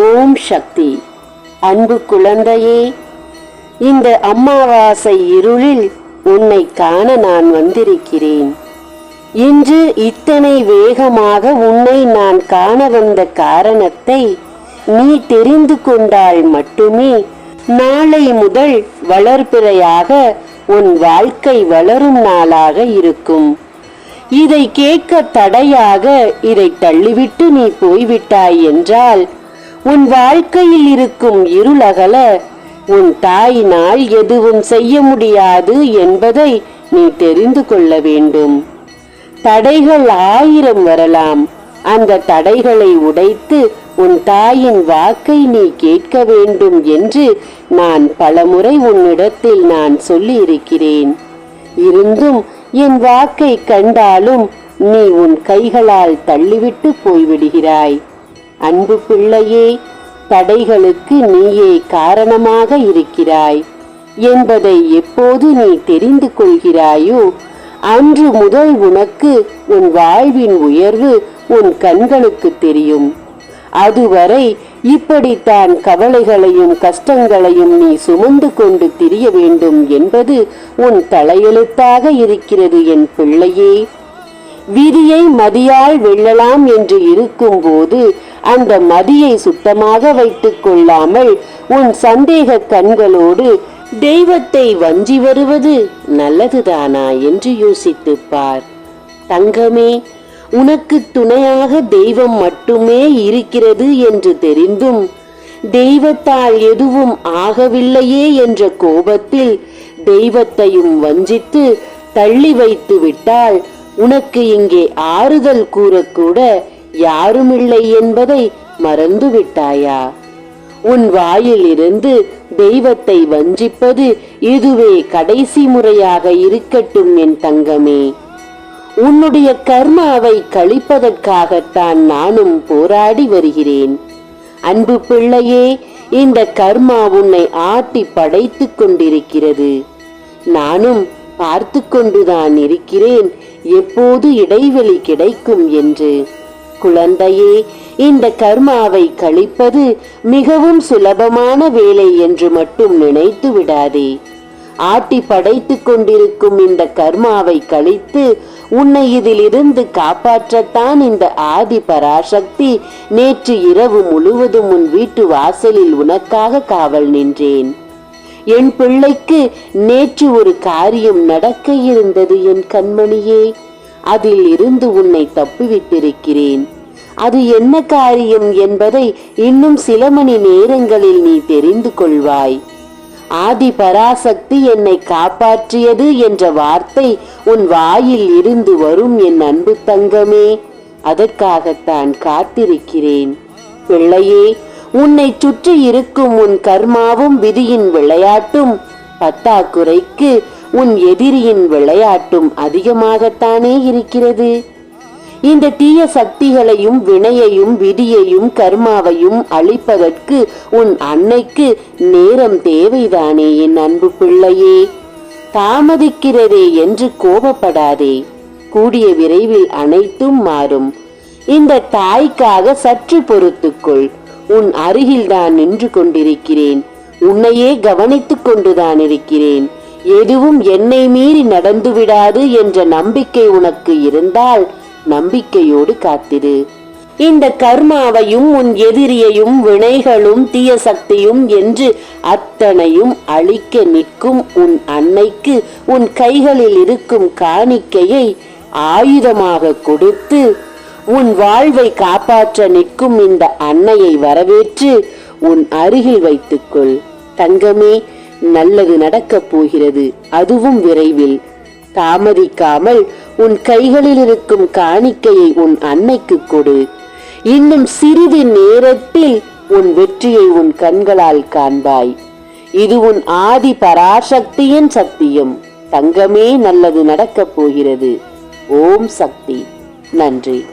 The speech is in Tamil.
ஓம் சக்தி. அன்பு குழந்தையே இந்த அமாவாசை இருளில் உன்னை காண நான் வந்திருக்கிறேன். இன்று இத்தனை வேகமாக உன்னை நான் காண வந்த காரணத்தை நீ தெரிந்து கொண்டால் மட்டுமே நாளை முதல் வளர்பிறையாக உன் வாழ்க்கை வளரும் நாளாக இருக்கும். இதை கேட்க தடையாக இதை தள்ளிவிட்டு நீ போய்விட்டாய் என்றால் உன் வாழ்க்கையில் இருக்கும் இருளகல உன் தாயினால் எதுவும் செய்ய முடியாது என்பதை நீ தெரிந்து கொள்ள வேண்டும். தடைகள் ஆயிரம் வரலாம். அந்த தடைகளை உடைத்து உன் தாயின் வாக்கை நீ கேட்க வேண்டும் என்று நான் பலமுறை உன்னிடத்தில் நான் சொல்லி இருக்கிறேன் இருந்தும் என் வாக்கை கண்டாலும் நீ உன் கைகளால் தள்ளிவிட்டு போய்விடுகிறாய். அன்பு பிள்ளையே தடைகளுக்கு நீயே காரணமாக இருக்கிறாய். என்பதை எப்போது நீ தெரிந்து கொள்கிறாயோ அன்று முதல் உனக்கு உன் வாழ்வின் உயர்வு உன் கண்களுக்கு தெரியும். அதுவரை இப்படித்தான் கவலைகளையும் கஷ்டங்களையும் நீ சுமந்து கொண்டு திரிய வேண்டும் என்பது உன் தலையெழுத்தாக இருக்கிறது என் பிள்ளையே. விதியை மதியால் வெல்லலாம் என்று இருக்கும்போது அந்த மதியை சுத்தமாக வைத்துக் கொள்ளாமல் உன் சந்தேக கண்களோடு தெய்வத்தை வஞ்சி வருவது நல்லதுதானா என்று யோசித்து பார். தங்கமே உனக்கு துணையாக தெய்வம் மட்டுமே இருக்கிறது என்று தெரிந்தும் தெய்வத்தால் எதுவும் ஆகவில்லையே என்ற கோபத்தில் தெய்வத்தையும் வஞ்சித்து தள்ளி வைத்து விட்டால் உனக்கு இங்கே ஆறுதல் கூறக்கூட யாருமில்லை என்பதை மறந்து விட்டாயா உன் வாயில் இருந்து தெய்வத்தை வஞ்சிப்பது இதுவே கடைசி முறையாக இருக்கட்டும் என் தங்கமே. உன்னுடைய கர்மாவை கழிப்பதற்காகத்தான் நானும் போராடி வருகிறேன். அன்பு பிள்ளையே இந்த கர்மா உன்னை ஆட்டி படைத்துக் கொண்டிருக்கிறது. நானும் பார்த்து கொண்டுதான் இருக்கிறேன். எப்போது இடைவெளி கிடைக்கும் என்று. குழந்தையே இந்த கர்மாவை கழிப்பது மிகவும் சுலபமான வேலை என்று மட்டும் நினைத்து விடாதே. ஆட்டி படைத்துக் கொண்டிருக்கும் இந்த கர்மாவை கழித்து உன்னை இதிலிருந்து காப்பாற்றத்தான் இந்த ஆதி பராசக்தி நேற்று இரவு முழுவதும் உன் வீட்டு வாசலில் உனக்காக காவல் நின்றேன். என் பிள்ளைக்கு நேற்று ஒரு காரியம் நடக்க இருந்தது என் கண்மணியே. அதில் இருந்து உன்னை தப்புவித்திருக்கிறேன் அது என்ன காரியம் என்பதை இன்னும் சில மணி நேரங்களில் நீ தெரிந்து கொள்வாய். ஆதி பராசக்தி என்னை காப்பாற்றியது என்ற வார்த்தை உன் வாயில் இருந்து வரும் என் அன்பு தங்கமே. அதற்காகத்தான் காத்திருக்கிறேன். பிள்ளையே உன்னை சுற்றி இருக்கும் உன் கர்மாவும் விதியின் விளையாட்டும் பத்தாக்குறைக்கு உன் எதிரியின் விளையாட்டும் அதிகமாகத்தானே இருக்கிறது. இந்த தீய சக்திகளையும் வினையையும் விதியையும் கர்மாவையும் அழிப்பதற்கு உன் அன்னைக்கு நேரம் தேவைதானே என் அன்பு பிள்ளையே. தாமதிக்கிறதே என்று கோபப்படாதே. கூடிய விரைவில் அனைத்தும் மாறும். இந்த தாய்க்காக சற்று பொறுத்துக்கொள். உன் அருகில்தான் நின்று கொண்டிருக்கிறேன். உன்னையே கவனித்துக் கொண்டுதான் இருக்கிறேன். எதுவும் என்னை மீறி நடந்து விடாது என்ற நம்பிக்கை உனக்கு இருந்தால் நம்பிக்கையோடு காத்திரு. இந்த கர்மாவையும் உன் எதிரியையும் வினைகளும் தீய சக்தியும் என்று அத்தனையும் அழிக்க நிற்கும் உன் அன்னைக்கு உன் கைகளில் இருக்கும் காணிக்கையை ஆயுதமாக கொடுத்து உன் வாழ்வை காப்பாற்ற நிற்கும் இந்த அன்னையை வரவேற்று உன் அருகில் வைத்துக்கொள். தங்கமே நல்லது நடக்கப் போகிறது. அதுவும் விரைவில். தாமதிக்காமல் உன் கைகளில் இருக்கும் காணிக்கையை உன் அன்னைக்கு கொடு. இன்னும் சிறிது நேரத்தில் உன் வெற்றியை உன் கண்களால் காண்பாய். இது உன் ஆதி பராசக்தியின் சத்தியம். தங்கமே நல்லது நடக்கப் போகிறது. ஓம் சக்தி. நன்றி.